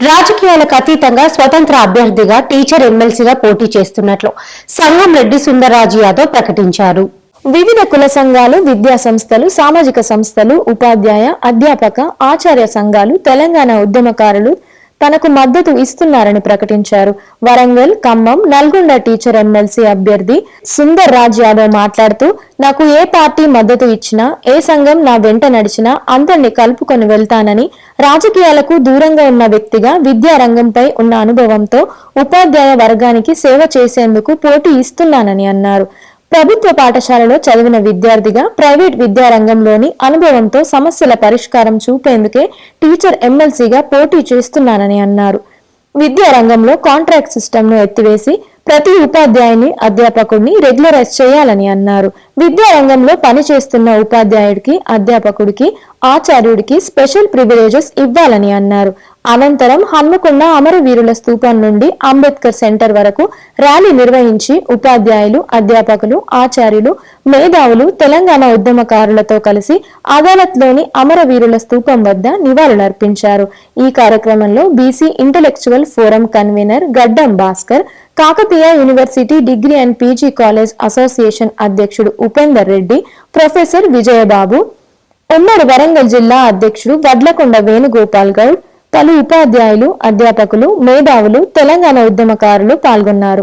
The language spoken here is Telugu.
రాజకీయాలకు అతీతంగా స్వతంత్ర అభ్యర్థిగా టీచర్ ఎమ్మెల్సీగా పోటీ చేస్తున్నట్లు సంగం రెడ్డి సుందర్రాజు యాదవ్ ప్రకటించారు. వివిధ కుల సంఘాలు విద్యా సంస్థలు సామాజిక సంస్థలు ఉపాధ్యాయ అధ్యాపక ఆచార్య సంఘాలు తెలంగాణ ఉద్యమకారులు తనకు మద్దతు ఇస్తున్నారని ప్రకటించారు. వరంగల్ ఖమ్మం నల్గొండ టీచర్ ఎమ్మెల్సీ అభ్యర్థి సుందర్ రాజ్ యాదవ్ మాట్లాడుతూ నాకు ఏ పార్టీ మద్దతు ఇచ్చినా ఏ సంఘం నా వెంట నడిచినా అందరినీ కలుపుకొని వెళ్తానని రాజకీయాలకు దూరంగా ఉన్న వ్యక్తిగా విద్యా రంగంపై ఉన్న అనుభవంతో ఉపాధ్యాయ వర్గానికి సేవ చేసేందుకు పోటీ ఇస్తున్నానని అన్నారు. ప్రభుత్వ పాఠశాలలో చదివిన విద్యార్థిగా ప్రైవేట్ విద్యారంగంలోని అనుభవంతో సమస్యల పరిష్కారం చూపేందుకే టీచర్ ఎమ్మెల్సీగా పోటీ చేస్తున్నానని అన్నారు. విద్యారంగంలో కాంట్రాక్ట్ సిస్టమ్ను ఎత్తివేసి ప్రతి ఉపాధ్యాయుని అధ్యాపకుడిని రెగ్యులరైజ్ చేయాలని అన్నారు. విద్యారంగంలో పనిచేస్తున్న ఉపాధ్యాయుడికి అధ్యాపకుడికి ఆచార్యుడికి స్పెషల్ ప్రివిలేజెస్ ఇవ్వాలని అన్నారు. అనంతరం హన్మకొండ అమరవీరుల స్థూపం నుండి అంబేద్కర్ సెంటర్ వరకు ర్యాలీ నిర్వహించి ఉపాధ్యాయులు అధ్యాపకులు ఆచార్యులు మేధావులు తెలంగాణ ఉద్యమకారులతో కలిసి అదాలత్లోని అమరవీరుల స్థూపం వద్ద నివాళులర్పించారు. ఈ కార్యక్రమంలో BC intellectual forum convener Gaddam Bhaskar Kakatiya university degree and PG college association అధ్యక్షుడు ఉపేందర్ రెడ్డి ప్రొఫెసర్ విజయబాబు ఉమ్మడి వరంగల్ జిల్లా అధ్యక్షుడు వడ్లకొండ వేణుగోపాల్ గౌడ్ పలు ఉపాధ్యాయులు అధ్యాపకులు మేధావులు తెలంగాణ ఉద్యమకారులు పాల్గొన్నారు.